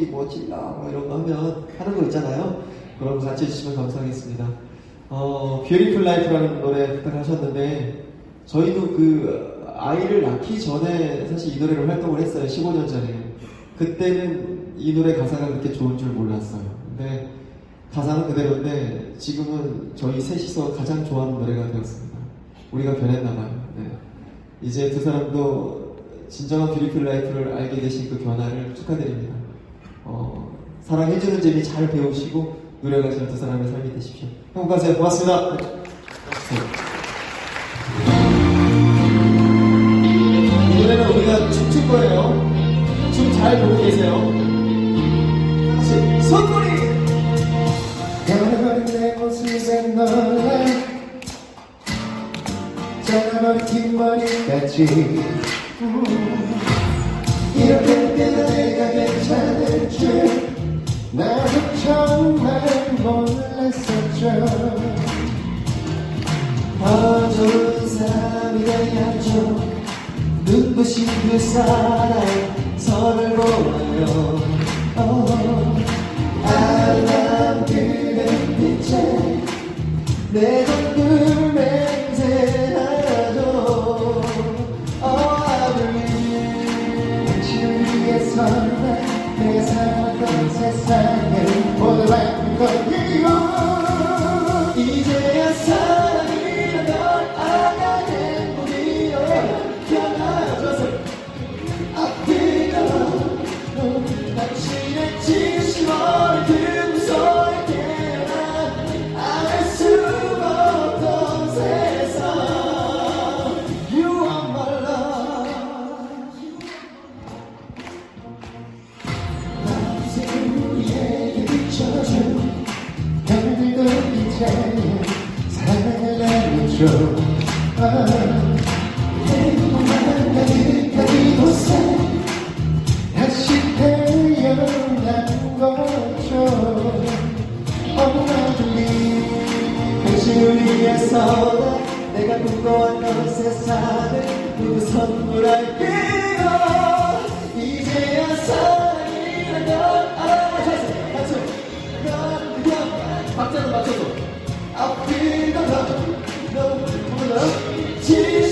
소리 뭐 질러 뭐 이런 거 하면 하는 거 있잖아요. 그런 거 같이 해주시면 감사하겠습니다. 어, Beautiful Life라는 노래 부탁하셨는데 저희도 그 아이를 낳기 전에 사실 이 노래를 활동을 했어요. 15년 전에. 그때는 이 노래 가사가 그렇게 좋은 줄 몰랐어요. 근데 가사는 그대로인데 지금은 저희 셋이서 가장 좋아하는 노래가 되었습니다. 우리가 변했나봐요. 네. 이제 두 사람도 진정한 뷰티풀 라이프를 알게 되신 그 변화를 축하드립니다. 어, 사랑해주는 재미 잘 배우시고 노력하시는 두 사람의 삶이 되십시오. 행복하세요. 고맙습니다. 이 노래는 우리가 춤출 거예요. 춤 잘 보고 계세요. 다시 손놀이! 잘라버린 뒷머리까지 이렇게 때가 내가 괜찮을 줄 나도 정말 몰랐었죠 더 좋은 사람이 되야죠 눈부신 그 사랑 거기요 이제야 사랑이란 걸 알아 행복이여 변하여서 앞뒤가 당신 위해서 내가 꿈꿔왔던 세상을 모두 선물할게요 이제야 사랑이란 걸 알아주세요 같이 난 그냥 박자를 맞춰서 앞뒤가 다너 보다 진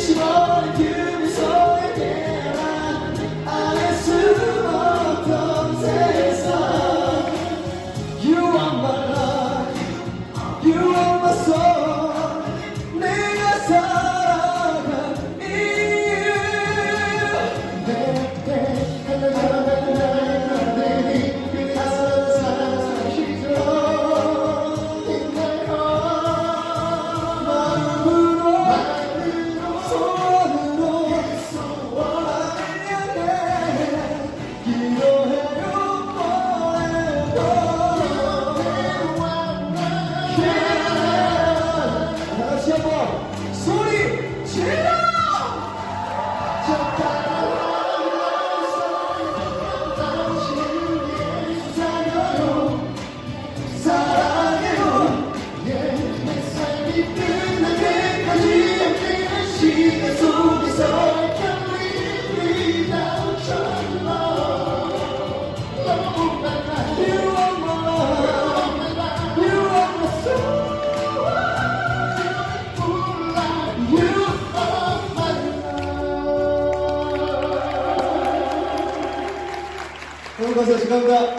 행복하세요. 축하합니다.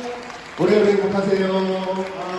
오래오래 행복하세요. 아.